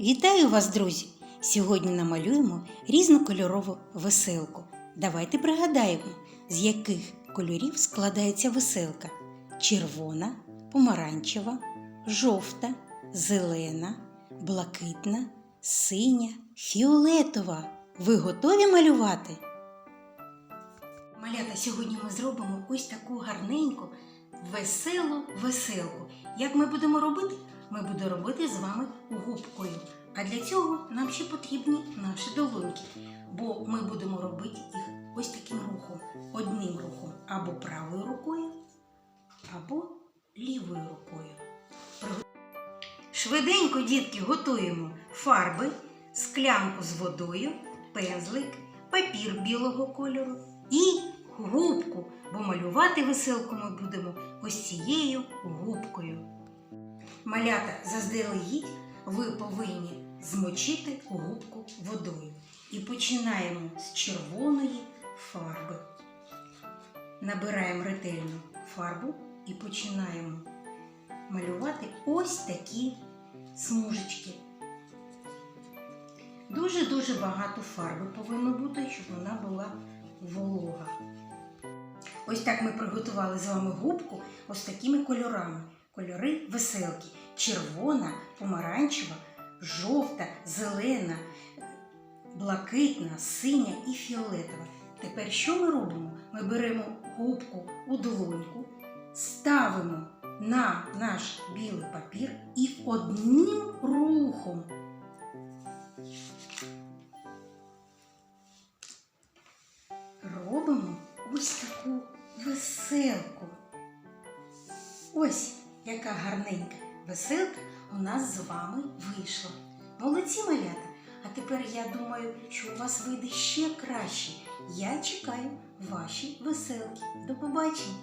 Вітаю вас, друзі! Сьогодні намалюємо різнокольорову веселку. Давайте пригадаємо, з яких кольорів складається веселка: червона, помаранчева, жовта, зелена, блакитна, синя, фіолетова. Ви готові малювати? Малята, сьогодні ми зробимо ось таку гарненьку, веселу веселку. Як ми будемо робити? Ми будемо робити з вами губкою. А для цього нам ще потрібні наші долоньки, бо ми будемо робити їх ось таким рухом, одним рухом, або правою рукою, або лівою рукою. Швиденько, дітки, готуємо фарби, склянку з водою, пензлик, папір білого кольору і губку, бо малювати веселку ми будемо ось цією губкою. Малята заздалегідь ви повинні змочити губку водою. І починаємо з червоної фарби. Набираємо ретельно фарбу і починаємо малювати ось такі смужечки. Дуже-дуже багато фарби повинно бути, щоб вона була волога. Ось так ми приготували з вами губку ось такими кольорами. Кольори веселки: червона, помаранчева, жовта, зелена, блакитна, синя і фіолетова. Тепер що ми робимо? Ми беремо губку у долоньку, ставимо на наш білий папір і одним рухом робимо ось таку веселку. Ось яка гарненька веселка у нас з вами вийшла. Молодці малята! А тепер я думаю, що у вас вийде ще краще. Я чекаю ваші веселки. До побачення!